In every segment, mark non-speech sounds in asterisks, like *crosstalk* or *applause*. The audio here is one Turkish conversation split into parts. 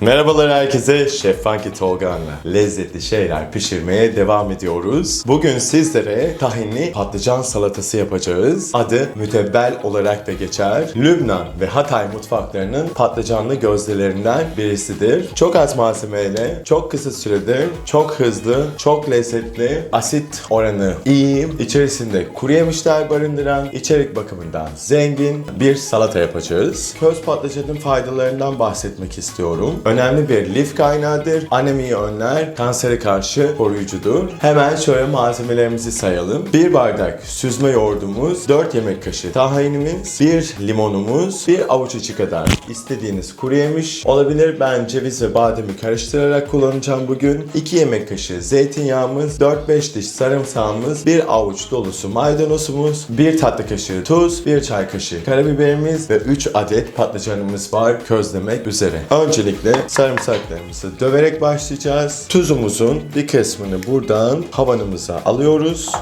Merhabalar herkese, Şef Funky Tolga'nla lezzetli şeyler pişirmeye devam ediyoruz. Bugün sizlere tahinli patlıcan salatası yapacağız. Adı mütebbel olarak da geçer. Lübnan ve Hatay mutfaklarının patlıcanlı gözdelerinden birisidir. Çok az malzemeyle, çok kısa sürede, çok hızlı, çok lezzetli, asit oranı iyi, içerisinde kuru yemişler barındıran, içerik bakımından zengin bir salata yapacağız. Köz patlıcanın faydalarından bahsetmek istiyorum. Önemli bir lif kaynağıdır. Anemiyi önler, kansere karşı koruyucudur. Hemen şöyle malzemelerimizi sayalım. 1 bardak süzme yoğurdumuz, 4 yemek kaşığı tahinimiz, 1 limonumuz, 1 avuç içi kadar istediğiniz kuru yemiş olabilir. Ben ceviz ve bademi karıştırarak kullanacağım bugün. 2 yemek kaşığı zeytinyağımız, 4-5 diş sarımsağımız, 1 avuç dolusu maydanozumuz, 1 tatlı kaşığı tuz, 1 çay kaşığı karabiberimiz ve 3 adet patlıcanımız var közlemek üzere. Öncelikle sarımsaklarımızı döverek başlayacağız. Tuzumuzun bir kısmını buradan havanımıza alıyoruz.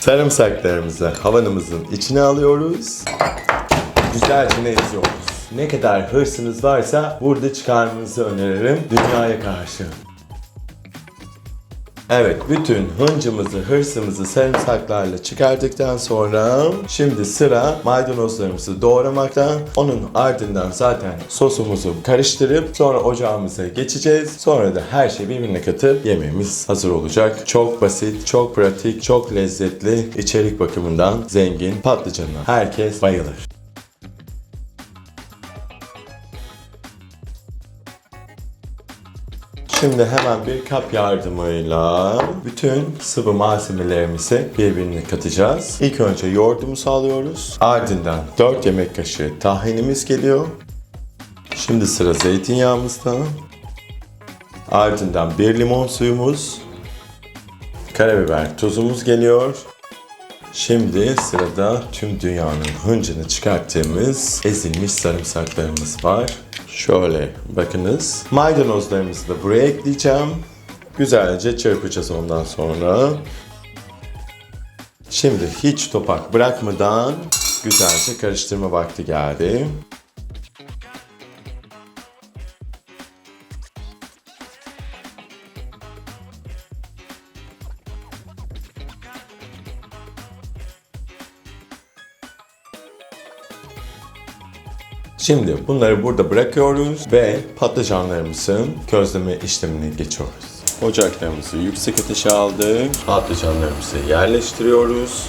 Sarımsaklarımızı havanımızın içine alıyoruz. Güzelce eziyoruz. Ne kadar hırsınız varsa burada çıkarmanızı öneririm dünyaya karşı. Evet, bütün hıncımızı, hırsımızı sarımsaklarla çıkardıktan sonra şimdi sıra maydanozlarımızı doğramakta. Onun ardından zaten sosumuzu karıştırıp sonra ocağımıza geçeceğiz. Sonra da her şeyi birbirine katıp yemeğimiz hazır olacak. Çok basit, çok pratik, çok lezzetli, içerik bakımından zengin patlıcanına herkes bayılır. Şimdi hemen bir kap yardımıyla bütün sıvı malzemelerimizi birbirine katacağız. İlk önce yoğurdumuzu alıyoruz. Ardından 4 yemek kaşığı tahinimiz geliyor. Şimdi sıra zeytinyağımızda. Ardından bir limon suyumuz. Karabiber tuzumuz geliyor. Şimdi sırada tüm dünyanın hıncını çıkarttığımız ezilmiş sarımsaklarımız var. Şöyle bakınız. Maydanozlarımızı da buraya ekleyeceğim. Güzelce çırpacağız ondan sonra. Şimdi hiç topak bırakmadan güzelce karıştırma vakti geldi. Şimdi bunları burada bırakıyoruz ve patlıcanlarımızın közleme işlemine geçiyoruz. Ocaklarımızı yüksek ateşe aldık. Patlıcanlarımızı yerleştiriyoruz.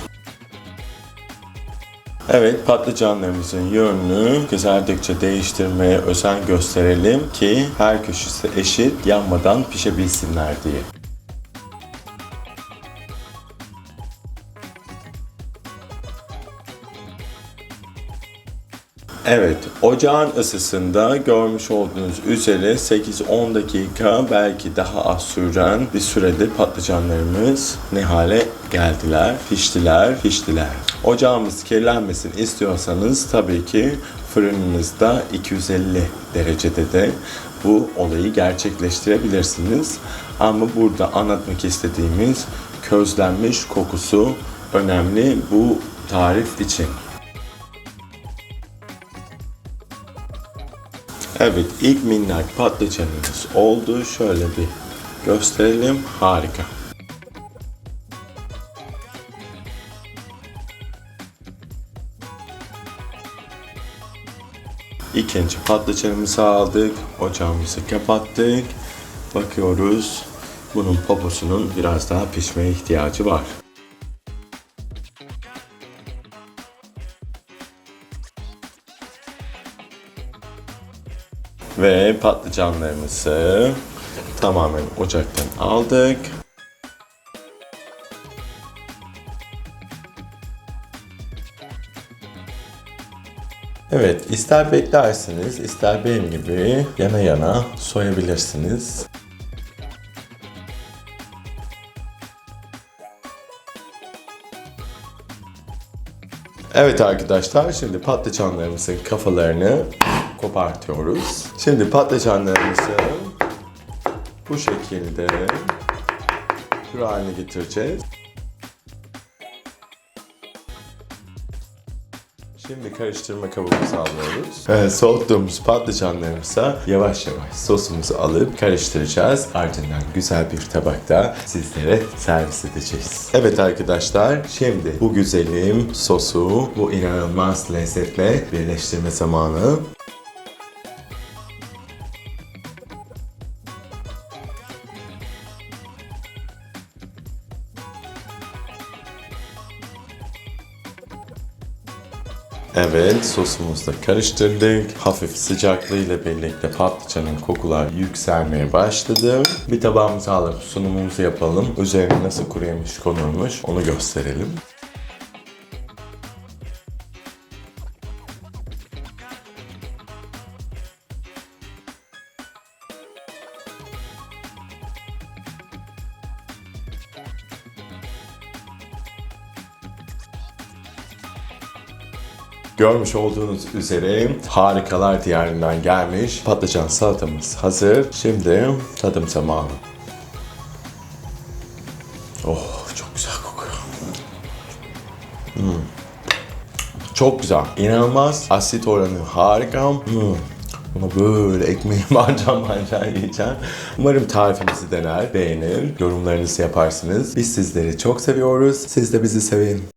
Evet patlıcanlarımızın yönünü kızardıkça değiştirmeye özen gösterelim ki her köşesi eşit yanmadan pişebilsinler diye. Evet, ocağın ısısında görmüş olduğunuz üzere 8-10 dakika belki daha az süren bir sürede patlıcanlarımız ne hale geldiler, piştiler, piştiler. Ocağımız kirlenmesin istiyorsanız tabii ki fırınınızda 250 derecede de bu olayı gerçekleştirebilirsiniz. Ama burada anlatmak istediğimiz közlenmiş kokusu önemli bu tarif için. Evet, ilk minnak patlıcanımız oldu. Şöyle bir gösterelim. Harika. İkinci patlıcanımızı aldık. Ocağımızı kapattık. Bakıyoruz. Bunun poposunun biraz daha pişmeye ihtiyacı var. Ve patlıcanlarımızı tamamen ocaktan aldık. Evet, ister beklersiniz, ister benim gibi yana yana soyabilirsiniz. Evet arkadaşlar, şimdi patlıcanlarımızın kafalarını kopartıyoruz. Şimdi patlıcanlarımızı bu şekilde püre haline getireceğiz. Şimdi karıştırma kabımızı alıyoruz. Ee, soğuttuğumuz patlıcanlarımıza yavaş yavaş sosumuzu alıp karıştıracağız. Ardından güzel bir tabakta sizlere servis edeceğiz. Evet arkadaşlar şimdi bu güzelim sosu bu inanılmaz lezzetle birleştirme zamanı. Evet, sosumuzu da karıştırdık. Hafif sıcaklığıyla birlikte patlıcanın kokular yükselmeye başladı. Bir tabağımıza alıp sunumumuzu yapalım. Üzerine nasıl kuru yemiş konulmuş onu gösterelim. Görmüş olduğunuz üzere harikalar diyarından gelmiş patlıcan salatamız hazır. Şimdi tadım zamanı. Oh çok güzel kokuyor. Hmm. Çok güzel. İnanılmaz. Asit oranı harika. Hmm. Bunu böyle ekmeği *laughs* mancan mancan yiyeceğim. Umarım tarifimizi dener, beğenir, yorumlarınızı yaparsınız. Biz sizleri çok seviyoruz. Siz de bizi sevin.